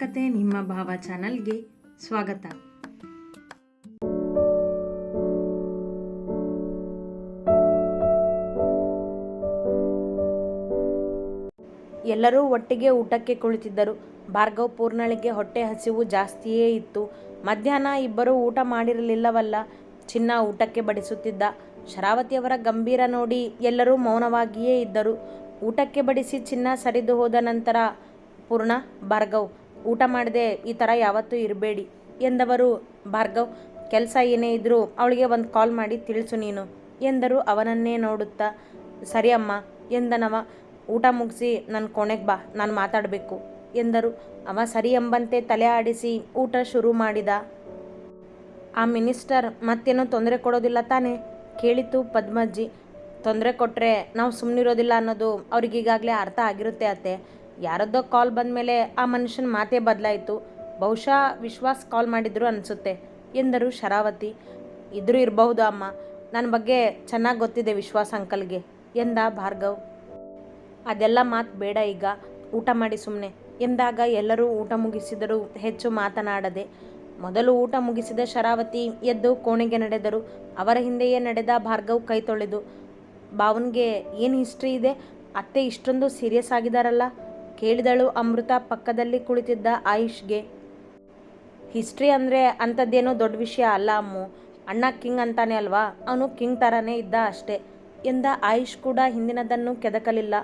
ಕತೆ ನಿಮ್ಮ ಭಾವ ಚಾನಲ್ಗೆ ಸ್ವಾಗತ. ಎಲ್ಲರೂ ಒಟ್ಟಿಗೆ ಊಟಕ್ಕೆ ಕುಳಿತಿದ್ದರು. ಭಾರ್ಗವ್ ಪೂರ್ಣಳಿಗೆ ಹೊಟ್ಟೆ ಹಸಿವು ಜಾಸ್ತಿಯೇ ಇತ್ತು. ಮಧ್ಯಾಹ್ನ ಇಬ್ಬರೂ ಊಟ ಮಾಡಿರಲಿಲ್ಲವಲ್ಲ, ಚಿನ್ನ ಊಟಕ್ಕೆ ಬಡಿಸುತ್ತಿದ್ದ. ಶರಾವತಿಯವರ ಗಂಭೀರ ನೋಡಿ ಎಲ್ಲರೂ ಮೌನವಾಗಿಯೇ ಇದ್ದರು. ಊಟಕ್ಕೆ ಬಡಿಸಿ ಚಿನ್ನ ಸರಿದು ಹೋದ ನಂತರ ಪೂರ್ಣ, ಭಾರ್ಗವ್ ಊಟ ಮಾಡದೆ ಈ ಥರ ಯಾವತ್ತೂ ಇರಬೇಡಿ ಎಂದವರು, ಭಾರ್ಗವ್, ಕೆಲಸ ಏನೇ ಇದ್ದರೂ ಅವಳಿಗೆ ಒಂದು ಕಾಲ್ ಮಾಡಿ ತಿಳಿಸು ನೀನು ಎಂದರು ಅವನನ್ನೇ ನೋಡುತ್ತಾ, ಸರಿ ಅಮ್ಮ ಎಂದನವ ಊಟ ಮುಗಿಸಿ ನನ್ನ ಕೊನೆಗೆ ಬಾ, ನಾನು ಮಾತಾಡಬೇಕು ಎಂದರು. ಅವ ಸರಿ ಎಂಬಂತೆ ತಲೆ ಆಡಿಸಿ ಊಟ ಶುರು ಮಾಡಿದ. ಆ ಮಿನಿಸ್ಟರ್ ಮತ್ತೇನೋ ತೊಂದರೆ ಕೊಡೋದಿಲ್ಲ ತಾನೇ? ಕೇಳಿತು ಪದ್ಮಜ್ಜಿ. ತೊಂದರೆ ಕೊಟ್ಟರೆ ನಾವು ಸುಮ್ಮನಿರೋದಿಲ್ಲ ಅನ್ನೋದು ಅವ್ರಿಗೀಗಾಗಲೇ ಅರ್ಥ ಆಗಿರುತ್ತೆ ಅತ್ತೆ. ಯಾರದ್ದೋ ಕಾಲ್ ಬಂದಮೇಲೆ ಆ ಮನುಷ್ಯನ ಮಾತೇ ಬದಲಾಯಿತು. ಬಹುಶಃ ವಿಶ್ವಾಸ್ ಕಾಲ್ ಮಾಡಿದ್ರು ಅನಿಸುತ್ತೆ. ಎಂದರು ಶರಾವತಿ. ಇದ್ರೂ ಇರಬಹುದು ಅಮ್ಮ. ನನ್ನ ಬಗ್ಗೆ ಚೆನ್ನಾಗಿ ಗೊತ್ತಿದೆ ವಿಶ್ವಾಸ್ ಅಂಕಲ್ಗೆ, ಎಂದ ಭಾರ್ಗವ್. ಅದೆಲ್ಲ ಮಾತು ಬೇಡ ಈಗ. ಊಟ ಮಾಡಿ ಸುಮ್ಮನೆ ಎಂದಾಗ ಎಲ್ಲರೂ ಊಟ ಮುಗಿಸಿದರೂ ಹೆಚ್ಚು ಮಾತನಾಡದೆ. ಮೊದಲು ಊಟ ಮುಗಿಸಿದ ಶರಾವತಿ ಎದ್ದು ಕೋಣೆಗೆ ನಡೆದರು. ಅವರ ಹಿಂದೆಯೇ ನಡೆದ ಭಾರ್ಗವ್ ಕೈ ತೊಳೆದು. ಬಾವನ್ಗೆ ಏನು ಹಿಸ್ಟ್ರಿ ಇದೆ? ಅತ್ತೆ ಇಷ್ಟೊಂದು ಸೀರಿಯಸ್ ಆಗಿದಾರಲ್ಲ. ಕೇಳಿದಳು ಅಮೃತ ಪಕ್ಕದಲ್ಲಿ ಕುಳಿತಿದ್ದ ಆಯುಷ್ಗೆ. ಹಿಸ್ಟ್ರಿ ಅಂದರೆ ಅಂಥದ್ದೇನೋ ದೊಡ್ಡ ವಿಷಯ ಅಲ್ಲ ಅಮ್ಮು. ಅಣ್ಣ ಕಿಂಗ್ ಅಂತಾನೆ ಅಲ್ವಾ? ಅವನು ಕಿಂಗ್ ಥರನೇ ಇದ್ದ ಅಷ್ಟೇ. ಎಂದ ಆಯುಷ್ ಕೂಡ ಹಿಂದಿನದನ್ನು ಕೆದಕಲಿಲ್ಲ.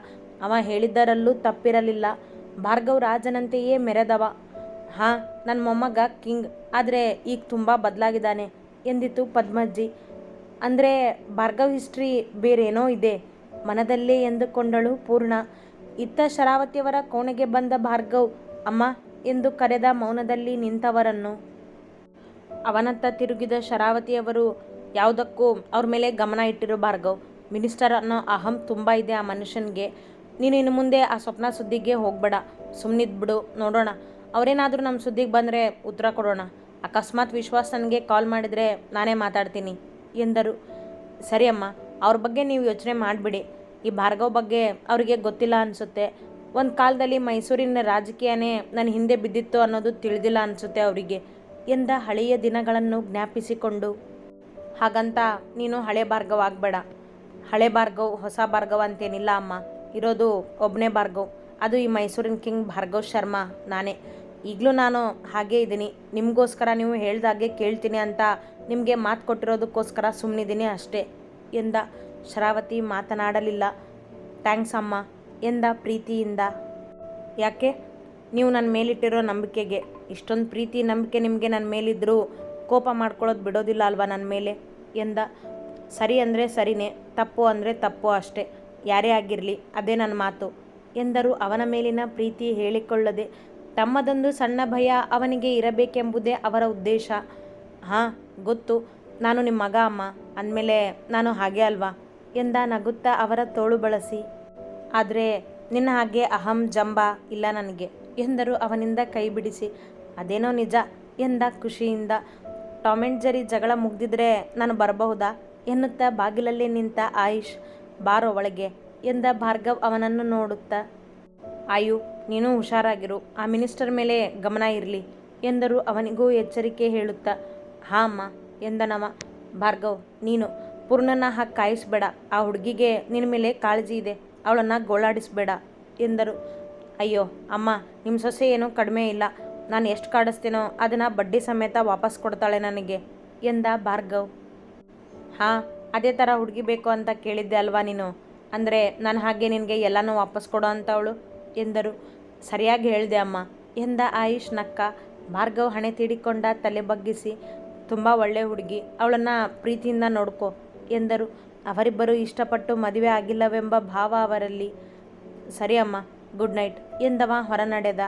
ಅವ ಹೇಳಿದ್ದರಲ್ಲೂ ತಪ್ಪಿರಲಿಲ್ಲ. ಭಾರ್ಗವ್ ರಾಜನಂತೆಯೇ ಮೆರೆದವ. ಹಾಂ ನನ್ನ ಮೊಮ್ಮಗ ಕಿಂಗ್. ಆದರೆ ಈಗ ತುಂಬ ಬದಲಾಗಿದ್ದಾನೆ, ಎಂದಿತು ಪದ್ಮಜ್ಜಿ. ಅಂದರೆ ಭಾರ್ಗವ್ ಹಿಸ್ಟ್ರಿ ಬೇರೇನೋ ಇದೆ, ಮನದಲ್ಲೇ ಎಂದುಕೊಂಡಳು ಪೂರ್ಣ. ಇತ್ತ ಶರಾವತಿಯವರ ಕೋಣೆಗೆ ಬಂದ ಭಾರ್ಗವ್, ಅಮ್ಮ, ಎಂದು ಕರೆದ ಮೌನದಲ್ಲಿ ನಿಂತವರನ್ನು. ಅವನತ್ತ ತಿರುಗಿದ ಶರಾವತಿಯವರು, ಯಾವುದಕ್ಕೂ ಅವ್ರ ಮೇಲೆ ಗಮನ ಇಟ್ಟಿರೋ ಭಾರ್ಗವ್. ಮಿನಿಸ್ಟರ್ ಅನ್ನೋ ಅಹಂ ತುಂಬ ಇದೆ ಆ ಮನುಷ್ಯನಿಗೆ. ನೀನು ಇನ್ನು ಮುಂದೆ ಆ ಸ್ವಪ್ನ ಸುದ್ದಿಗೆ ಹೋಗಬೇಡ. ಸುಮ್ಮನಿದ್ಬಿಡು ನೋಡೋಣ. ಅವರೇನಾದರೂ ನಮ್ಮ ಸುದ್ದಿಗೆ ಬಂದರೆ ಉತ್ತರ ಕೊಡೋಣ. ಅಕಸ್ಮಾತ್ ವಿಶ್ವಾಸ್ ನನಗೆ ಕಾಲ್ ಮಾಡಿದರೆ ನಾನೇ ಮಾತಾಡ್ತೀನಿ ಎಂದರು. ಸರಿ ಅಮ್ಮ. ಅವ್ರ ಬಗ್ಗೆ ನೀವು ಯೋಚನೆ ಮಾಡಿಬಿಡಿ. ಈ ಭಾರ್ಗವ್ ಬಗ್ಗೆ ಅವರಿಗೆ ಗೊತ್ತಿಲ್ಲ ಅನಿಸುತ್ತೆ. ಒಂದು ಕಾಲದಲ್ಲಿ ಮೈಸೂರಿನ ರಾಜಕೀಯನೇ ನನ್ನ ಹಿಂದೆ ಬಿದ್ದಿತ್ತು ಅನ್ನೋದು ತಿಳಿದಿಲ್ಲ ಅನಿಸುತ್ತೆ ಅವರಿಗೆ. ಎಂದ ಹಳೆಯ ದಿನಗಳನ್ನು ಜ್ಞಾಪಿಸಿಕೊಂಡು. ಹಾಗಂತ ನೀನು ಹಳೆ ಭಾರ್ಗವ್ ಆಗಬೇಡ. ಹಳೆ ಭಾರ್ಗವ್, ಹೊಸ ಭಾರ್ಗವ್ ಅಂತೇನಿಲ್ಲ ಅಮ್ಮ. ಇರೋದು ಒಬ್ಬನೇ ಭಾರ್ಗವ್. ಅದು ಈ ಮೈಸೂರಿನ ಕಿಂಗ್ ಭಾರ್ಗವ್ ಶರ್ಮಾ, ನಾನೇ. ಈಗಲೂ ನಾನು ಹಾಗೇ ಇದ್ದೀನಿ. ನಿಮಗೋಸ್ಕರ ನೀವು ಹೇಳ್ದಾಗೆ ಕೇಳ್ತೀನಿ ಅಂತ ನಿಮಗೆ ಮಾತು ಕೊಟ್ಟಿರೋದಕ್ಕೋಸ್ಕರ ಸುಮ್ಮನಿದ್ದೀನಿ ಅಷ್ಟೇ, ಎಂದ ಶರಾವತಿ ಮಾತನಾಡಲಿಲ್ಲ. ಥ್ಯಾಂಕ್ಸ್ ಅಮ್ಮ ಎಂದ ಪ್ರೀತಿಯಿಂದ. ಯಾಕೆ? ನೀವು ನನ್ನ ಮೇಲಿಟ್ಟಿರೋ ನಂಬಿಕೆಗೆ. ಇಷ್ಟೊಂದು ಪ್ರೀತಿ, ನಂಬಿಕೆ ನಿಮಗೆ ನನ್ನ ಮೇಲಿದ್ದರೂ ಕೋಪ ಮಾಡ್ಕೊಳ್ಳೋದು ಬಿಡೋದಿಲ್ಲ ಅಲ್ವಾ ನನ್ನ ಮೇಲೆ? ಎಂದ. ಸರಿ ಅಂದರೆ ಸರಿನೇ, ತಪ್ಪು ಅಂದರೆ ತಪ್ಪು ಅಷ್ಟೇ. ಯಾರೇ ಆಗಿರಲಿ, ಅದೇ ನನ್ನ ಮಾತು ಎಂದರು ಅವನ ಮೇಲಿನ ಪ್ರೀತಿ ಹೇಳಿಕೊಳ್ಳದೆ. ತಮ್ಮದೊಂದು ಸಣ್ಣ ಭಯ ಅವನಿಗೆ ಇರಬೇಕೆಂಬುದೇ ಅವರ ಉದ್ದೇಶ. ಹಾಂ, ಗೊತ್ತು. ನಾನು ನಿಮ್ಮ ಮಗ ಅಮ್ಮ. ಅಂದಮೇಲೆ ನಾನು ಹಾಗೆ ಅಲ್ವಾ? ಎಂದ ನಗುತ್ತಾ ಅವರ ತೋಳು ಬಳಸಿ, ಆದರೆ ನಿನ್ನ ಹಾಗೆ ಅಹಂ ಜಂಬ ಇಲ್ಲ ನನಗೆ ಎಂದರು ಅವನಿಂದ ಕೈ ಬಿಡಿಸಿ. ಅದೇನೋ ನಿಜ ಎಂದ ಖುಷಿಯಿಂದ. ಟಾಮೆಂಟ್ ಜರಿ ಜಗಳ ಮುಗ್ದಿದ್ರೆ ನಾನು ಬರಬಹುದಾ? ಎನ್ನುತ್ತಾ ಬಾಗಿಲಲ್ಲಿ ನಿಂತ ಆಯುಷ್, ಬಾರೋ ಒಳಗೆ ಎಂದ ಭಾರ್ಗವ್ ಅವನನ್ನು ನೋಡುತ್ತಾ. ಆಯು, ನೀನು ಹುಷಾರಾಗಿರು. ಆ ಮಿನಿಸ್ಟರ್ ಮೇಲೆ ಗಮನ ಇರಲಿ ಎಂದರು ಅವನಿಗೂ ಎಚ್ಚರಿಕೆ ಹೇಳುತ್ತಾ. ಹಾಂ, ಅಮ್ಮ ಎಂದನವ ಭಾರ್ಗವ್, ನೀನು ಪೂರ್ಣನ ಹಾಕಿ ಕಾಯಿಸ್ಬೇಡ. ಆ ಹುಡುಗಿಗೆ ನಿನ್ನ ಮೇಲೆ ಕಾಳಜಿ ಇದೆ. ಅವಳನ್ನು ಗೋಳಾಡಿಸ್ಬೇಡ ಎಂದರು. ಅಯ್ಯೋ, ಅಮ್ಮ ನಿಮ್ಮ ಸೊಸೆ ಏನೂ ಕಡಿಮೆ ಇಲ್ಲ. ನಾನು ಎಷ್ಟು ಕಾಡಿಸ್ತೀನೋ ಅದನ್ನು ಬಡ್ಡಿ ಸಮೇತ ವಾಪಸ್ ಕೊಡ್ತಾಳೆ ನನಗೆ ಎಂದ ಭಾರ್ಗವ್. ಹಾಂ, ಅದೇ ಥರ ಹುಡುಗಿ ಬೇಕು ಅಂತ ಕೇಳಿದ್ದೆ ಅಲ್ವಾ ನೀನು? ಅಂದರೆ ನಾನು ಹಾಗೆ ನಿನಗೆ ಎಲ್ಲನೂ ವಾಪಸ್ ಕೊಡೋ ಅಂತವಳು ಎಂದರು. ಸರಿಯಾಗಿ ಹೇಳಿದೆ ಅಮ್ಮ ಎಂದ ಆಯುಷ್ ನಕ್ಕ. ಭಾರ್ಗವ್ ಹಣೆ ತೀಡಿಕೊಂಡ ತಲೆ ಬಗ್ಗಿಸಿ, ತುಂಬ ಒಳ್ಳೆ ಹುಡುಗಿ. ಅವಳನ್ನು ಪ್ರೀತಿಯಿಂದ ನೋಡ್ಕೊ. ಎಂದರು. ಅವರಿಬ್ಬರು ಇಷ್ಟಪಟ್ಟು ಮದುವೆ ಆಗಿಲ್ಲವೆಂಬ ಭಾವ ಅವರಲ್ಲಿ. ಸರಿ ಅಮ್ಮ ಗುಡ್ ನೈಟ್ ಎಂದವ ಹೊರ ನಡೆದ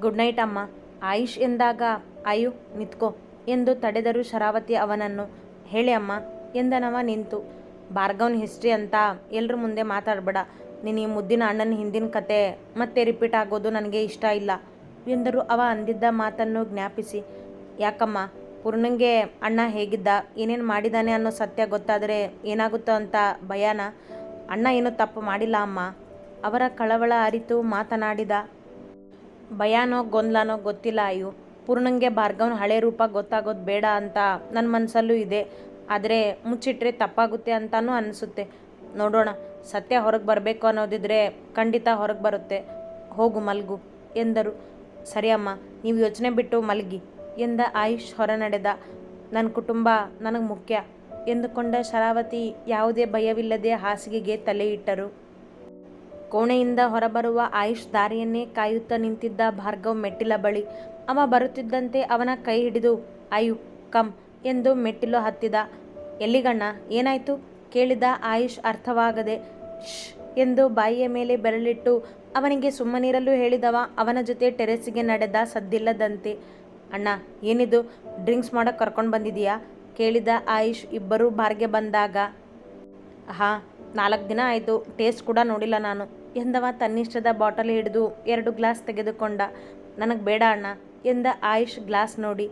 ಗುಡ್ ನೈಟ್ ಅಮ್ಮ, ಆಯುಷ್ ಎಂದಾಗ, ಆಯು, ನಿತ್ಕೋ, ಎಂದು ತಡೆದರು ಶರಾವತಿ ಅವನನ್ನು. ಹೇಳಿ ಅಮ್ಮ, ಎಂದನವ ನಿಂತು. ಬಾರ್ಗವನ್ ಹಿಸ್ಟ್ರಿ ಅಂತ ಎಲ್ಲರ ಮುಂದೆ ಮಾತಾಡಬೇಡ. ನೀನು ಈ ಮುದ್ದಿನ ಅಣ್ಣನ ಹಿಂದಿನ ಕತೆ ಮತ್ತೆ ರಿಪೀಟ್ ಆಗೋದು ನನಗೆ ಇಷ್ಟ ಇಲ್ಲ, ಎಂದರು ಅವ ಅಂದಿದ್ದ ಮಾತನ್ನು ಜ್ಞಾಪಿಸಿ. ಯಾಕಮ್ಮ ಪೂರ್ಣಂಗೆ ಅಣ್ಣ ಹೇಗಿದ್ದ, ಏನೇನು ಮಾಡಿದ್ದಾನೆ ಅನ್ನೋ ಸತ್ಯ ಗೊತ್ತಾದರೆ ಏನಾಗುತ್ತೋ ಅಂತ ಭಯಾನ, ಅಣ್ಣ ಏನೂ ತಪ್ಪು ಮಾಡಿಲ್ಲ ಅಮ್ಮ. ಅವರ ಕಳವಳ ಅರಿತು ಮಾತನಾಡಿದ ಭಯಾನೋ ಗೊಂದಲನೋ ಗೊತ್ತಿಲ್ಲ ಅಯ್ಯೋ. ಪೂರ್ಣಂಗೆ ಭಾರ್ಗವನ ಹಳೆ ರೂಪ ಗೊತ್ತಾಗೋದು ಬೇಡ ಅಂತ ನನ್ನ ಮನಸ್ಸಲ್ಲೂ ಇದೆ. ಆದರೆ ಮುಚ್ಚಿಟ್ರೆ ತಪ್ಪಾಗುತ್ತೆ ಅಂತಲೂ ಅನಿಸುತ್ತೆ. ನೋಡೋಣ, ಸತ್ಯ ಹೊರಗೆ ಬರಬೇಕು ಅನ್ನೋದಿದ್ರೆ ಖಂಡಿತ ಹೊರಗೆ ಬರುತ್ತೆ. ಹೋಗು ಮಲಗು ಎಂದರು. ಸರಿ ಅಮ್ಮ, ನೀವು ಯೋಚನೆ ಬಿಟ್ಟು ಮಲಗಿ. ಎಂದ ಆಯುಷ್ ಹೊರ ನಡೆದ ನನ್ನ ಕುಟುಂಬ ನನಗೆ ಮುಖ್ಯ ಎಂದುಕೊಂಡ ಶರಾವತಿ ಯಾವುದೇ ಭಯವಿಲ್ಲದೆ ಹಾಸಿಗೆಗೆ ತಲೆ ಇಟ್ಟರು. ಕೋಣೆಯಿಂದ ಹೊರಬರುವ ಆಯುಷ್ ದಾರಿಯನ್ನೇ ಕಾಯುತ್ತಾ ನಿಂತಿದ್ದ ಭಾರ್ಗವ್ ಮೆಟ್ಟಿಲ ಬಳಿ, ಅವ ಬರುತ್ತಿದ್ದಂತೆ ಅವನ ಕೈ ಹಿಡಿದು ಆಯು ಕಮ್ ಎಂದು ಮೆಟ್ಟಿಲು ಹತ್ತಿದ. ಎಲ್ಲಿಗಣ್ಣ ಏನಾಯ್ತು? ಕೇಳಿದ ಆಯುಷ್ ಅರ್ಥವಾಗದೆ ಶ್ ಎಂದು ಬಾಯಿಯ ಮೇಲೆ ಬೆರಳಿಟ್ಟು, ಅವನಿಗೆ ಸುಮ್ಮನಿರಲು ಹೇಳಿದವ, ಅವನ ಜೊತೆ ಟೆರೆಸ್ಸಿಗೆ ನಡೆದ ಸದ್ದಿಲ್ಲದಂತೆ. ಅಣ್ಣ, ಏನಿದು? ಡ್ರಿಂಕ್ಸ್ ಮಾಡೋಕ್ಕೆ ಕರ್ಕೊಂಡು ಬಂದಿದೀಯಾ? ಕೇಳಿದ ಆಯುಷ್ ಇಬ್ಬರೂ ಬಾರ್ಗೆ ಬಂದಾಗ ಹಾಂ ನಾಲ್ಕು ದಿನ ಆಯಿತು, ಟೇಸ್ಟ್ ಕೂಡ ನೋಡಿಲ್ಲ ನಾನು. ಎಂದವ ತನ್ನಿಷ್ಟದ ಬಾಟಲ್ ಹಿಡಿದು ಎರಡು ಗ್ಲಾಸ್ ತೆಗೆದುಕೊಂಡ, ನನಗೆ ಬೇಡ ಅಣ್ಣ, ಎಂದ ಆಯುಷ್ ಗ್ಲಾಸ್ ನೋಡಿ.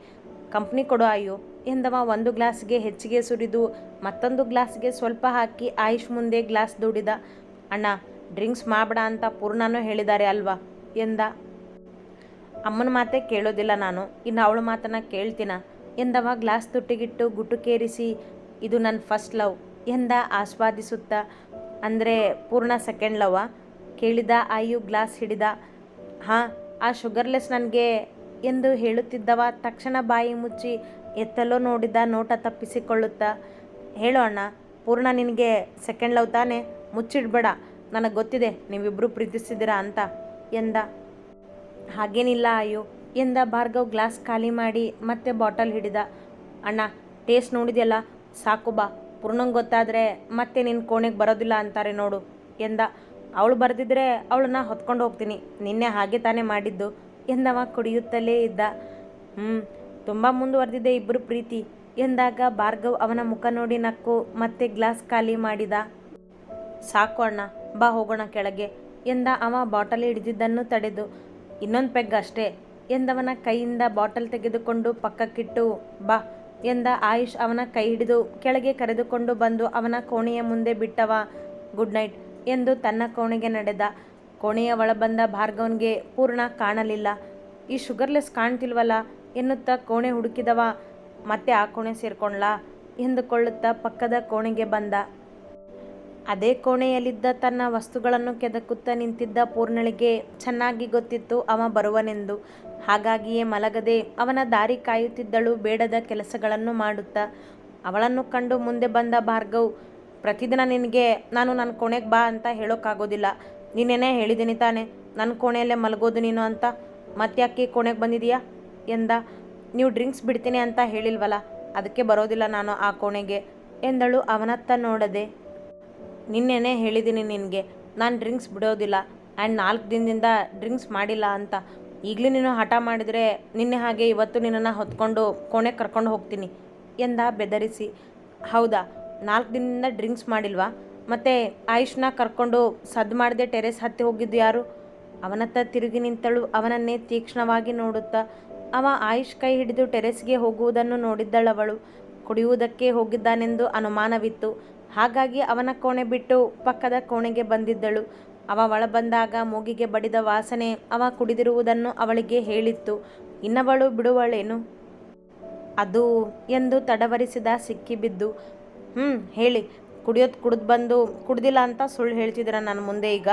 ಕಂಪ್ನಿ ಕೊಡು ಅಯ್ಯೋ, ಎಂದವ ಒಂದು ಗ್ಲಾಸ್ಗೆ ಹೆಚ್ಚಿಗೆ ಸುರಿದು, ಮತ್ತೊಂದು ಗ್ಲಾಸ್ಗೆ ಸ್ವಲ್ಪ ಹಾಕಿ ಆಯುಷ್ ಮುಂದೆ ಗ್ಲಾಸ್ ದುಡಿದ, ಅಣ್ಣ, ಡ್ರಿಂಕ್ಸ್ ಮಾಡಬೇಡ ಅಂತ ಪೂರ್ಣನೂ ಹೇಳಿದ್ದಾರೆ ಅಲ್ವಾ, ಎಂದ ಅಮ್ಮನ ಮಾತೇ ಕೇಳೋದಿಲ್ಲ ನಾನು. ಇನ್ನು ಅವಳ ಮಾತನ್ನ ಕೇಳ್ತೀನ? ಎಂದವ ಗ್ಲಾಸ್ ತುಟ್ಟಿಗಿಟ್ಟು ಗುಟುಕೇರಿಸಿ, ಇದು ನನ್ನ ಫಸ್ಟ್ ಲವ್ ಎಂದ ಆಸ್ವಾದಿಸುತ್ತಾ. ಅಂದರೆ ಪೂರ್ಣ ಸೆಕೆಂಡ್ ಲವ ಕೇಳಿದ ಆಯು ಗ್ಲಾಸ್ ಹಿಡಿದ. ಹಾಂ, ಆ ಶುಗರ್ಲೆಸ್ ನನಗೆ ಎಂದು ಹೇಳುತ್ತಿದ್ದವ ತಕ್ಷಣ ಬಾಯಿ ಮುಚ್ಚಿ ಎತ್ತಲೋ ನೋಡಿದ ನೋಟ ತಪ್ಪಿಸಿಕೊಳ್ಳುತ್ತಾ. ಹೇಳೋ ಅಣ್ಣ, ಪೂರ್ಣ ನಿನಗೆ ಸೆಕೆಂಡ್ ಲವ್ ತಾನೇ? ಮುಚ್ಚಿಡ್ಬೇಡ, ನನಗೆ ಗೊತ್ತಿದೆ ನೀವಿಬ್ಬರು ಪ್ರೀತಿಸಿದ್ದೀರಾ ಅಂತ ಎಂದ. ಹಾಗೇನಿಲ್ಲ, ಅಯ್ಯೋ, ಎಂದ ಭಾರ್ಗವ್ ಗ್ಲಾಸ್ ಖಾಲಿ ಮಾಡಿ ಮತ್ತೆ ಬಾಟಲ್ ಹಿಡಿದ. ಅಣ್ಣ, ಟೇಸ್ಟ್ ನೋಡಿದೆಯಲ್ಲ, ಸಾಕು ಬಾ, ಪೂರ್ಣಂಗೆ ಗೊತ್ತಾದರೆ ಮತ್ತೆ ನಿನ್ನ ಕೋಣೆಗೆ ಬರೋದಿಲ್ಲ ಅಂತಾರೆ ನೋಡು, ಎಂದ. ಅವಳು ಬರೆದಿದ್ರೆ ಅವಳನ್ನ ಹೊತ್ಕೊಂಡು ಹೋಗ್ತೀನಿ, ನಿನ್ನೆ ಹಾಗೆ ತಾನೇ ಮಾಡಿದ್ದು, ಎಂದವ ಕುಡಿಯುತ್ತಲೇ ಇದ್ದ. ಹ್ಞೂ ತುಂಬ ಮುಂದುವರೆದಿದೆ ಇಬ್ಬರು ಪ್ರೀತಿ, ಎಂದಾಗ ಭಾರ್ಗವ್ ಅವನ ಮುಖ ನೋಡಿ ನಕ್ಕು ಮತ್ತೆ ಗ್ಲಾಸ್ ಖಾಲಿ ಮಾಡಿದ. ಸಾಕು ಅಣ್ಣ, ಬಾ ಹೋಗೋಣ ಕೆಳಗೆ, ಎಂದ ಅವ ಬಾಟಲಿ ಹಿಡಿದಿದ್ದನ್ನು ತಡೆದು. ಇನ್ನೊಂದು ಪೆಗ್ ಅಷ್ಟೇ ಎಂದವನ ಕೈಯಿಂದ ಬಾಟಲ್ ತೆಗೆದುಕೊಂಡು ಪಕ್ಕಕ್ಕಿಟ್ಟು, ಬಾ, ಎಂದ ಆಯುಷ್ ಅವನ ಕೈ ಹಿಡಿದು ಕೆಳಗೆ ಕರೆದುಕೊಂಡು ಬಂದು ಅವನ ಕೋಣೆಯ ಮುಂದೆ ಬಿಟ್ಟವ. ಗುಡ್ ನೈಟ್, ಎಂದು ತನ್ನ ಕೋಣೆಗೆ ನಡೆದ. ಕೋಣೆಯ ಒಳಬಂದ ಭಾರ್ಗವನ್ಗೆ ಪೂರ್ಣ ಕಾಣಲಿಲ್ಲ. ಈ ಶುಗರ್ಲೆಸ್ ಕಾಣ್ತಿಲ್ವಲ್ಲ ಎನ್ನುತ್ತಾ ಕೋಣೆ ಹುಡುಕಿದವ. ಮತ್ತೆ ಆ ಕೋಣೆ ಸೇರ್ಕೊಂಡ್ಲಾ ಎಂದುಕೊಳ್ಳುತ್ತಾ ಪಕ್ಕದ ಕೋಣೆಗೆ ಬಂದ. ಅದೇ ಕೋಣೆಯಲ್ಲಿದ್ದ ತನ್ನ ವಸ್ತುಗಳನ್ನು ಕೆದಕುತ್ತಾ ನಿಂತಿದ್ದ ಪೂರ್ಣಳಿಗೆ ಚೆನ್ನಾಗಿ ಗೊತ್ತಿತ್ತು ಅವ ಬರುವನೆಂದು. ಹಾಗಾಗಿಯೇ ಮಲಗದೆ ಅವನ ದಾರಿ ಕಾಯುತ್ತಿದ್ದಳು ಬೇಡದ ಕೆಲಸಗಳನ್ನು ಮಾಡುತ್ತಾ. ಅವಳನ್ನು ಕಂಡು ಮುಂದೆ ಬಂದ ಭಾರ್ಗವ್, ಪ್ರತಿದಿನ ನಿನಗೆ ನಾನು ನನ್ನ ಕೋಣೆಗೆ ಬಾ ಅಂತ ಹೇಳೋಕ್ಕಾಗೋದಿಲ್ಲ ನೀನೇನೇ ಹೇಳಿದ್ದೀನಿ ತಾನೆ, ನನ್ನ ಕೋಣೆಯಲ್ಲೇ ಮಲಗೋದು ನೀನು ಅಂತ. ಮತ್ತ್ಯಾಕೆ ಕೋಣೆಗೆ ಬಂದಿದೀಯಾ? ಎಂದ. ನೀವು ಡ್ರಿಂಕ್ಸ್ ಬಿಡ್ತೀನಿ ಅಂತ ಹೇಳಿಲ್ವಲ್ಲ ಅದಕ್ಕೆ ಬರೋದಿಲ್ಲ ನಾನು ಆ ಕೋಣೆಗೆ, ಎಂದಳು ಅವನತ್ತ ನೋಡದೆ. ನಿನ್ನೆನೇ ಹೇಳಿದ್ದೀನಿ ನಿನಗೆ, ನಾನು ಡ್ರಿಂಕ್ಸ್ ಬಿಡೋದಿಲ್ಲ ಆ್ಯಂಡ್ ನಾಲ್ಕು ದಿನದಿಂದ ಡ್ರಿಂಕ್ಸ್ ಮಾಡಿಲ್ಲ ಅಂತ. ಈಗಲೂ ನೀನು ಹಠ ಮಾಡಿದರೆ ನಿನ್ನೆ ಹಾಗೆ ಇವತ್ತು ನಿನ್ನನ್ನು ಹೊತ್ಕೊಂಡು ಕೋಣೆಗೆ ಕರ್ಕೊಂಡು ಹೋಗ್ತೀನಿ ಎಂದ ಬೆದರಿಸಿ. ಹೌದಾ, ನಾಲ್ಕು ದಿನದಿಂದ ಡ್ರಿಂಕ್ಸ್ ಮಾಡಿಲ್ವಾ? ಮತ್ತು ಆಯುಷ್ನ ಕರ್ಕೊಂಡು ಸದ್ದು ಮಾಡದೆ ಟೆರೆಸ್ ಹತ್ತಿ ಹೋಗಿದ್ದು ಯಾರು? ಅವನತ್ತ ತಿರುಗಿ ನಿಂತಳು, ಅವನನ್ನೇ ತೀಕ್ಷ್ಣವಾಗಿ ನೋಡುತ್ತಾ. ಅವ ಆಯುಷ್ ಕೈ ಹಿಡಿದು ಟೆರೆಸ್ಗೆ ಹೋಗುವುದನ್ನು ನೋಡಿದ್ದಳವಳು. ಕುಡಿಯುವುದಕ್ಕೆ ಹೋಗಿದ್ದಾನೆಂದು ಅನುಮಾನವಿತ್ತು. ಹಾಗಾಗಿ ಅವನ ಕೋಣೆ ಬಿಟ್ಟು ಪಕ್ಕದ ಕೋಣೆಗೆ ಬಂದಿದ್ದಳು. ಅವ ಒಳ ಬಂದಾಗ ಮೂಗಿಗೆ ಬಡಿದ ವಾಸನೆ ಅವ ಕುಡಿದಿರುವುದನ್ನು ಅವಳಿಗೆ ಹೇಳಿತ್ತು. ಇನ್ನವಳು ಬಿಡುವಳೇನು? ಅದು ಎಂದು ತಡವರಿಸಿದ ಸಿಕ್ಕಿಬಿದ್ದು ಹ್ಞೂ ಹೇಳಿ. ಕುಡಿಯೋದು ಕುಡಿದು ಬಂದು ಕುಡ್ದಿಲ್ಲ ಅಂತ ಸುಳ್ಳು ಹೇಳ್ತಿದ್ದೀರ ನಾನು ಮುಂದೆ ಈಗ?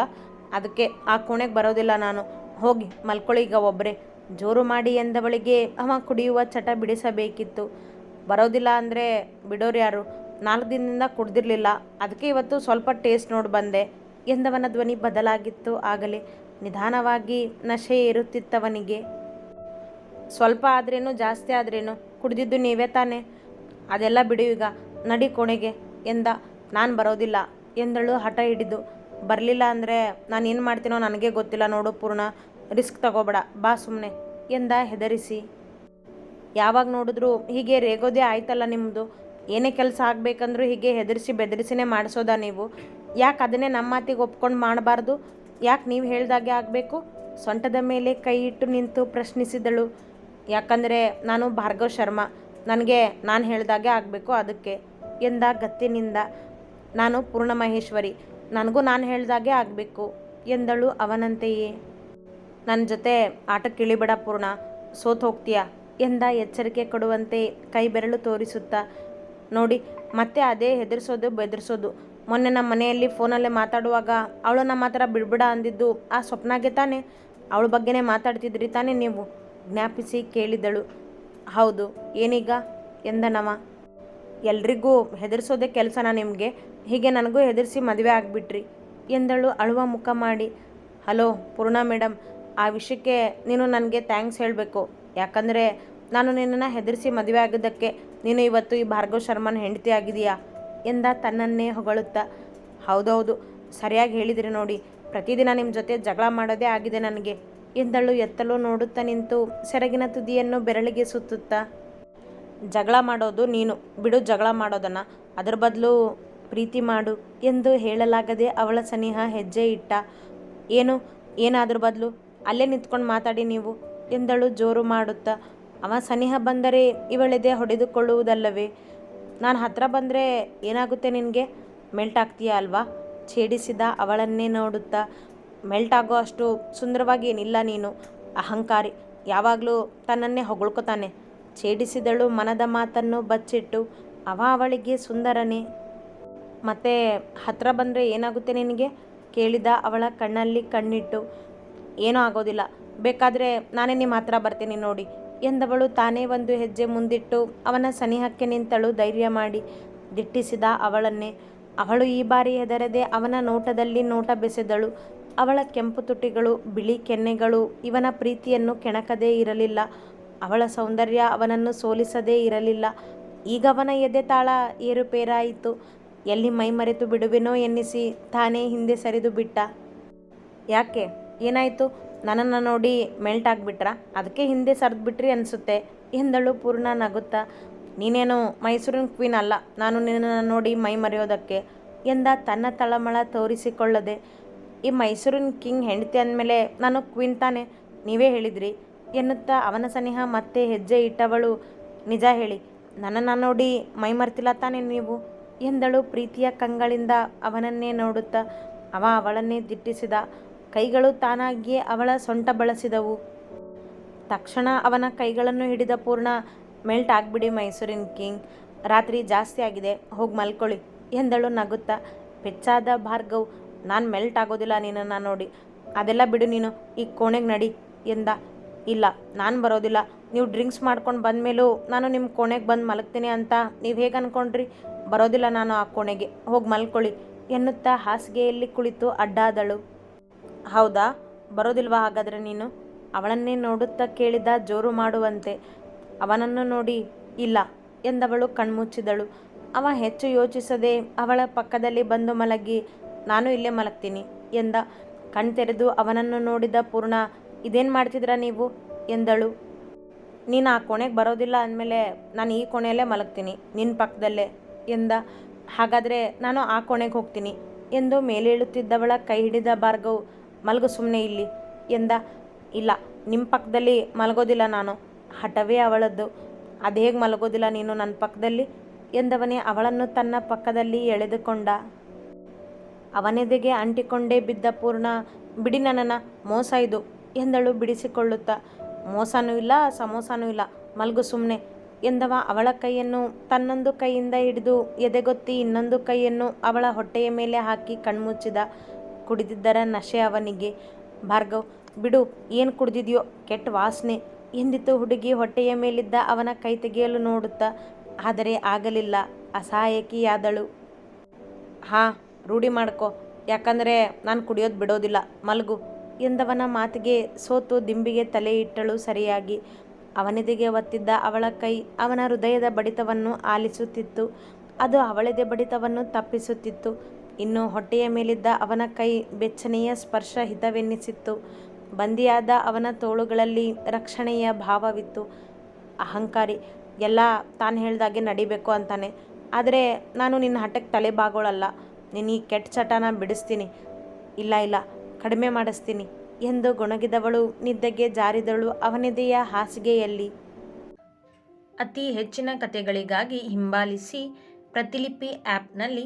ಅದಕ್ಕೆ ಆ ಕೋಣೆಗೆ ಬರೋದಿಲ್ಲ ನಾನು. ಹೋಗಿ, ಮಲ್ಕೊಳ್ಳಿ ಈಗ ಒಬ್ಬರೇ ಜೋರು ಮಾಡಿ ಎಂದವಳಿಗೆ ಅವ ಕುಡಿಯುವ ಚಟ ಬಿಡಿಸಬೇಕಿತ್ತು. ಬರೋದಿಲ್ಲ ಅಂದರೆ ಬಿಡೋರು ಯಾರು ನಾಲ್ಕು ದಿನದಿಂದ ಕುಡ್ದಿರಲಿಲ್ಲ. ಅದಕ್ಕೆ ಇವತ್ತು ಸ್ವಲ್ಪ ಟೇಸ್ಟ್ ನೋಡಿ ಬಂದೆ. ಎಂದವನ ಧ್ವನಿ ಬದಲಾಗಿತ್ತು ಆಗಲೇ. ನಿಧಾನವಾಗಿ ನಶೆ ಏರುತ್ತಿತ್ತವನಿಗೆ. ಸ್ವಲ್ಪ ಆದ್ರೇನು, ಜಾಸ್ತಿ ಆದ್ರೇನು? ಕುಡಿದಿದ್ದು ನೀವೇ ತಾನೆ? ಅದೆಲ್ಲ ಬಿಡು ಈಗ. ನಡಿ ಕೋಣೆಗೆ ಎಂದ. ನಾನು ಬರೋದಿಲ್ಲ. ಎಂದಳು ಹಠ ಹಿಡಿದು. ಬರಲಿಲ್ಲ ಅಂದರೆ ನಾನು ಏನು ಮಾಡ್ತೀನೋ ನನಗೆ ಗೊತ್ತಿಲ್ಲ ನೋಡು ಪೂರ್ಣ. ರಿಸ್ಕ್ ತಗೋಬೇಡ. ಬಾ ಸುಮ್ಮನೆ ಎಂದ ಹೆದರಿಸಿ. ಯಾವಾಗ ನೋಡಿದ್ರು ಹೀಗೆ ರೇಗೋದೇ ಆಯ್ತಲ್ಲ ನಿಮ್ಮದು ಏನೇ ಕೆಲಸ ಆಗಬೇಕಂದ್ರೂ ಹೀಗೆ ಹೆದರಿಸಿ ಬೆದರಿಸಿನೇ ಮಾಡಿಸೋದಾ ನೀವು? ಯಾಕೆ ಅದನ್ನೇ ನಮ್ಮ ಮಾತಿಗೆ ಒಪ್ಕೊಂಡು ಮಾಡಬಾರ್ದು? ಯಾಕೆ ನೀವು ಹೇಳಿದಾಗೆ ಆಗಬೇಕು? ಸೊಂಟದ ಮೇಲೆ ಕೈ ಇಟ್ಟು ನಿಂತು ಪ್ರಶ್ನಿಸಿದಳು. ಯಾಕಂದರೆ ನಾನು ಭಾರ್ಗವ್ ಶರ್ಮಾ. ನನಗೆ ನಾನು ಹೇಳ್ದಾಗೆ ಆಗಬೇಕು ಅದಕ್ಕೆ ಎಂದ ಗತ್ತಿನಿಂದ. ನಾನು ಪೂರ್ಣ ಮಹೇಶ್ವರಿ. ನನಗೂ ನಾನು ಹೇಳ್ದಾಗೆ ಆಗಬೇಕು ಎಂದಳು ಅವನಂತೆಯೇ. ನನ್ನ ಜೊತೆ ಆಟಕ್ಕೆ ಇಳಿಬೇಡ ಪೂರ್ಣ. ಸೋತ್ ಹೋಗ್ತೀಯಾ? ಎಂದ ಎಚ್ಚರಿಕೆ ಕೊಡುವಂತೆ ಕೈ ಬೆರಳು ತೋರಿಸುತ್ತಾ ನೋಡಿ, ಮತ್ತೆ ಅದೇ ಹೆದರ್ಸೋದು, ಬೆದರ್ಸೋದು. ಮೊನ್ನೆ ನಮ್ಮ ಮನೆಯಲ್ಲಿ ಫೋನಲ್ಲೇ ಮಾತಾಡುವಾಗ, ಅವಳು ನಮ್ಮ ಹತ್ರ ಬಿಡ್ಬಿಡ ಅಂದಿದ್ದು, ಆ ಸ್ವಪ್ನಾಗೆ ತಾನೇ? ಅವಳ ಬಗ್ಗೆನೇ ಮಾತಾಡ್ತಿದ್ರಿ ತಾನೇ ನೀವು? ಜ್ಞಾಪಿಸಿ ಕೇಳಿದಳು. ಹೌದು, ಏನೀಗ? ಎಂದನವ. ಎಲ್ರಿಗೂ ಹೆದರ್ಸೋದೇ ಕೆಲಸನ ನಿಮಗೆ? ಹೀಗೆ ನನಗೂ ಹೆದರಿಸಿ ಮದುವೆ ಆಗಿಬಿಟ್ರಿ, ಎಂದಳು ಅಳುವ ಮುಖ ಮಾಡಿ. ಹಲೋ ಪೂರ್ಣ ಮೇಡಮ್ ಆ ವಿಷಯಕ್ಕೆ ನೀನು ನನಗೆ ಥ್ಯಾಂಕ್ಸ್ ಹೇಳಬೇಕು. ಯಾಕಂದರೆ ನಾನು ನಿನ್ನನ್ನು ಹೆದರಿಸಿ ಮದುವೆ ಆಗೋದಕ್ಕೆ ನೀನು ಇವತ್ತು ಈ ಭಾರ್ಗವ್ ಶರ್ಮನ್ ಹೆಂಡತಿ ಆಗಿದೆಯಾ ಎಂದ ತನ್ನನ್ನೇ ಹೊಗಳುತ್ತಾ. ಹೌದೌದು, ಸರಿಯಾಗಿ ಹೇಳಿದಿರಿ ನೋಡಿ. ಪ್ರತಿದಿನ ನಿಮ್ಮ ಜೊತೆ ಜಗಳ ಮಾಡೋದೇ ಆಗಿದೆ ನನಗೆ ಎಂದಳು ಎತ್ತಲು ನೋಡುತ್ತಾ ನಿಂತು ಸೆರಗಿನ ತುದಿಯನ್ನು ಬೆರಳಿಗೆ ಸುತ್ತುತ್ತಾ. ಜಗಳ ಮಾಡೋದು ನೀನು, ಬಿಡು ಜಗಳ ಮಾಡೋದನ್ನು. ಅದರ ಬದಲು ಪ್ರೀತಿ ಮಾಡು ಎಂದು ಹೇಳಲಾಗದೆ ಅವಳ ಸನಿಹ ಹೆಜ್ಜೆ ಇಟ್ಟ. ಏನು, ಏನಾದ್ರ ಬದಲು ಅಲ್ಲೇ ನಿಂತ್ಕೊಂಡು ಮಾತಾಡಿ ನೀವು ಎಂದಳು ಜೋರು ಮಾಡುತ್ತಾ. ಅವ ಸನಿಹ ಬಂದರೆ ಇವಳೆದೆ ಹೊಡೆದುಕೊಳ್ಳುವುದಲ್ಲವೇ? ನಾನು ಹತ್ರ ಬಂದರೆ ಏನಾಗುತ್ತೆ ನಿನಗೆ? ಮೆಲ್ಟ್ ಆಗ್ತೀಯ ಅಲ್ವಾ? ಛೇಡಿಸಿದ ಅವಳನ್ನೇ ನೋಡುತ್ತಾ ಮೆಲ್ಟ್ ಆಗೋ ಅಷ್ಟು ಸುಂದರವಾಗಿ ಏನಿಲ್ಲ ನೀನು. ಅಹಂಕಾರಿ. ಯಾವಾಗಲೂ ತನ್ನನ್ನೇ ಹೊಗಳ್ಕೊತಾನೆ. ಛೇಡಿಸಿದಳು ಮನದ ಮಾತನ್ನು ಬಚ್ಚಿಟ್ಟು, ಅವ ಅವಳಿಗೆ ಸುಂದರನೇ. ಮತ್ತೆ ಹತ್ರ ಬಂದರೆ ಏನಾಗುತ್ತೆ ನಿನಗೆ? ಕೇಳಿದ ಅವಳ ಕಣ್ಣಲ್ಲಿ ಕಣ್ಣಿಟ್ಟು, ಏನೂ ಆಗೋದಿಲ್ಲ. ಬೇಕಾದರೆ ನಾನೇ ನಿಮ್ಮ ಹತ್ರ ಬರ್ತೀನಿ ನೋಡಿ. ಎಂದವಳು ತಾನೇ ಒಂದು ಹೆಜ್ಜೆ ಮುಂದಿಟ್ಟು ಅವನ ಸನಿಹಕ್ಕೆ ನಿಂತಳು ಧೈರ್ಯ ಮಾಡಿ ದಿಟ್ಟಿಸಿದ ಅವಳನ್ನೇ. ಅವಳು ಈ ಬಾರಿ ಹೆದರದೆ ಅವನ ನೋಟದಲ್ಲಿ ನೋಟ ಬೆಸೆದಳು. ಅವಳ ಕೆಂಪು ತುಟಿಗಳು, ಬಿಳಿ ಕೆನ್ನೆಗಳು ಇವನ ಪ್ರೀತಿಯನ್ನು ಕೆಣಕದೇ ಇರಲಿಲ್ಲ. ಅವಳ ಸೌಂದರ್ಯ ಅವನನ್ನು ಸೋಲಿಸದೇ ಇರಲಿಲ್ಲ. ಈಗ ಅವನ ಎದೆ ತಾಳ ಏರುಪೇರಾಯಿತು ಎಲ್ಲಿ ಮೈ ಮರೆತು ಬಿಡುವೆನೋ ಎನ್ನಿಸಿ ತಾನೇ ಹಿಂದೆ ಸರಿದು ಬಿಟ್ಟ. ಯಾಕೆ? ಏನಾಯಿತು? ನನ್ನನ್ನು ನೋಡಿ ಮೆಲ್ಟ್ ಆಗಿಬಿಟ್ರಾ? ಅದಕ್ಕೆ ಹಿಂದೆ ಸರಿದು ಬಿಟ್ರಿ ಅನಿಸುತ್ತೆ. ಎಂದಳು ಪೂರ್ಣ ನಗುತ್ತಾ, ನೀನೇನು ಮೈಸೂರಿನ ಕ್ವೀನ್ ಅಲ್ಲ, ನಾನು ನಿನ್ನನ್ನು ನೋಡಿ ಮೈ ಮರೆಯೋದಕ್ಕೆ. ಎಂದ ತನ್ನ ತಳಮಳ ತೋರಿಸಿಕೊಳ್ಳದೆ, ಈ ಮೈಸೂರಿನ ಕಿಂಗ್ ಹೆಂಡತಿ ಅಂದಮೇಲೆ ನಾನು ಕ್ವೀನ್ ತಾನೆ? ನೀವೇ ಹೇಳಿದ್ರಿ. ಎನ್ನುತ್ತಾ ಅವನ ಸನಿಹ ಮತ್ತೆ ಹೆಜ್ಜೆ ಇಟ್ಟವಳು. ನಿಜ ಹೇಳಿ, ನನ್ನನ್ನು ನೋಡಿ ಮೈ ಮರ್ತಿಲ್ಲ ತಾನೆ ನೀವು? ಎಂದಳು ಪ್ರೀತಿಯ ಕಂಗಳಿಂದ ಅವನನ್ನೇ ನೋಡುತ್ತಾ, ಅವ ಅವಳನ್ನೇ ದಿಟ್ಟಿಸಿದ. ಕೈಗಳು ತಾನಾಗಿಯೇ ಅವಳ ಸೊಂಟ ಬಳಸಿದವು. ತಕ್ಷಣ ಅವನ ಕೈಗಳನ್ನು ಹಿಡಿದ ಪೂರ್ಣ, ಮೆಲ್ಟ್ ಆಗಿಬಿಡಿ ಮೈಸೂರಿನ ಕಿಂಗ್, ರಾತ್ರಿ ಜಾಸ್ತಿ ಆಗಿದೆ, ಹೋಗಿ ಮಲ್ಕೊಳ್ಳಿ, ಎಂದಳು ನಗುತ್ತಾ. ಪೆಚ್ಚಾದ ಭಾರ್ಗವ್, ನಾನು ಮೆಲ್ಟ್ ಆಗೋದಿಲ್ಲ ನಿನ್ನನ್ನು ನೋಡಿ. ಅದೆಲ್ಲ ಬಿಡು ನೀನು, ಈ ಕೋಣೆಗೆ ನಡಿ, ಎಂದ. ಇಲ್ಲ, ನಾನು ಬರೋದಿಲ್ಲ. ನೀವು ಡ್ರಿಂಕ್ಸ್ ಮಾಡ್ಕೊಂಡು ಬಂದಮೇಲೂ ನಾನು ನಿಮ್ಮ ಕೋಣೆಗೆ ಬಂದು ಮಲಗ್ತೀನಿ ಅಂತ ನೀವು ಹೇಗೆ ಅಂದ್ಕೊಂಡ್ರಿ ಬರೋದಿಲ್ಲ ನಾನು ಆ ಕೋಣೆಗೆ, ಹೋಗಿ ಮಲ್ಕೊಳ್ಳಿ, ಎನ್ನುತ್ತಾ ಹಾಸಿಗೆಯಲ್ಲಿ ಕುಳಿತು ಅಡ್ಡಾದಳು. ಹೌದಾ? ಬರೋದಿಲ್ವಾ ಹಾಗಾದರೆ ನೀನು? ಅವಳನ್ನೇ ನೋಡುತ್ತಾ ಕೇಳಿದ ಜೋರು ಮಾಡುವಂತೆ. ಅವನನ್ನು ನೋಡಿ, ಇಲ್ಲ, ಎಂದವಳು ಕಣ್ಮುಚ್ಚಿದಳು. ಅವ ಹೆಚ್ಚು ಯೋಚಿಸದೆ ಅವಳ ಪಕ್ಕದಲ್ಲಿ ಬಂದು ಮಲಗಿ, ನಾನು ಇಲ್ಲೇ ಮಲಗ್ತೀನಿ, ಎಂದ. ಕಣ್ತೆರೆದು ಅವನನ್ನು ನೋಡಿದ ಪೂರ್ಣ, ಇದೇನು ಮಾಡ್ತಿದ್ರ ನೀವು? ಎಂದಳು. ನೀನು ಆ ಕೋಣೆಗೆ ಬರೋದಿಲ್ಲ ಅಂದಮೇಲೆ ನಾನು ಈ ಕೋಣೆಯಲ್ಲೇ ಮಲಗ್ತೀನಿ ನಿನ್ನ ಪಕ್ಕದಲ್ಲೇ, ಎಂದ. ಹಾಗಾದರೆ ನಾನು ಆ ಕೋಣೆಗೆ ಹೋಗ್ತೀನಿ, ಎಂದು ಮೇಲೇಳುತ್ತಿದ್ದವಳ ಕೈ ಹಿಡಿದ ಭಾರ್ಗವ್ ಮಲಗು ಸುಮ್ಮನೆ ಇಲ್ಲಿ ಎಂದ, ಇಲ್ಲ ನಿಮ್ಮ ಪಕ್ಕದಲ್ಲಿ ಮಲಗೋದಿಲ್ಲ ನಾನು. ಹಠವೇ ಅವಳದ್ದು. ಅದು ಹೇಗೆ ಮಲಗೋದಿಲ್ಲ ನೀನು ನನ್ನ ಪಕ್ಕದಲ್ಲಿ? ಎಂದವನೇ ಅವಳನ್ನು ತನ್ನ ಪಕ್ಕದಲ್ಲಿ ಎಳೆದುಕೊಂಡ. ಅವನೆದೆಗೆ ಅಂಟಿಕೊಂಡೇ ಬಿದ್ದ ಪೂರ್ಣ, ಬಿಡಿ ನನ್ನನ್ನು, ಮೋಸ ಇದು, ಎಂದಳು ಬಿಡಿಸಿಕೊಳ್ಳುತ್ತಾ. ಮೋಸನೂ ಇಲ್ಲ, ಸಮೋಸನೂ ಇಲ್ಲ, ಮಲ್ಗು ಸುಮ್ಮನೆ ಎಂದವ ಅವಳ ಕೈಯನ್ನು ತನ್ನೊಂದು ಕೈಯಿಂದ ಹಿಡಿದು ಎದೆಗೊತ್ತಿ ಇನ್ನೊಂದು ಕೈಯನ್ನು ಅವಳ ಹೊಟ್ಟೆಯ ಮೇಲೆ ಹಾಕಿ ಕಣ್ಮುಚ್ಚಿದ. ಕುಡಿದಿದ್ದರ ನಶೆ ಅವನಿಗೆ. ಭಾರ್ಗವ್, ಬಿಡು, ಏನು ಕುಡಿದಿದೆಯೋ, ಕೆಟ್ಟ ವಾಸನೆ. ಎಂದಿತು ಹುಡುಗಿ ಹೊಟ್ಟೆಯ ಮೇಲಿದ್ದ ಅವನ ಕೈ ತೆಗೆಯಲು ನೋಡುತ್ತಾ, ಆದರೆ ಆಗಲಿಲ್ಲ. ಅಸಹಾಯಕಿಯಾದಳು. ಹಾಂ, ರೂಢಿ ಮಾಡ್ಕೋ. ಯಾಕಂದರೆ ನಾನು ಕುಡಿಯೋದು ಬಿಡೋದಿಲ್ಲ. ಮಲಗು. ಎಂದವನ ಮಾತಿಗೆ ಸೋತು ದಿಂಬಿಗೆ ತಲೆ ಇಟ್ಟಳು ಸರಿಯಾಗಿ. ಅವನಿದಿಗೆ ಒತ್ತಿದ್ದ ಅವಳ ಕೈ ಅವನ ಹೃದಯದ ಬಡಿತವನ್ನು ಆಲಿಸುತ್ತಿತ್ತು. ಅದು ಅವಳದೆ ಬಡಿತವನ್ನು ತಪ್ಪಿಸುತ್ತಿತ್ತು. ಇನ್ನು ಹೊಟ್ಟೆಯ ಮೇಲಿದ್ದ ಅವನ ಕೈ ಬೆಚ್ಚನೆಯ ಸ್ಪರ್ಶ ಹಿತವೆನ್ನಿಸಿತ್ತು. ಬಂದಿಯಾದ ಅವನ ತೋಳುಗಳಲ್ಲಿ ರಕ್ಷಣೆಯ ಭಾವವಿತ್ತು. ಅಹಂಕಾರಿ, ಎಲ್ಲ ತಾನು ಹೇಳ್ದಾಗೆ ನಡಿಬೇಕು ಅಂತಾನೆ. ಆದರೆ ನಾನು ನಿನ್ನ ಹಠಕ್ಕೆ ತಲೆ ಬಾಗೋಳಲ್ಲ ನಿನ್ನ ಈ ಕೆಟ್ಟ ಚಟನ ಬಿಡಿಸ್ತೀನಿ. ಇಲ್ಲ ಇಲ್ಲ, ಕಡಿಮೆ ಮಾಡಿಸ್ತೀನಿ ಎಂದು ಗೊಣಗಿದವಳು ನಿದ್ದೆಗೆ ಜಾರಿದಳು ಅವನಿದೆಯ ಹಾಸಿಗೆಯಲ್ಲಿ. ಅತಿ ಹೆಚ್ಚಿನ ಕಥೆಗಳಿಗಾಗಿ ಹಿಂಬಾಲಿಸಿ ಪ್ರತಿಲಿಪಿ ಆ್ಯಪ್ನಲ್ಲಿ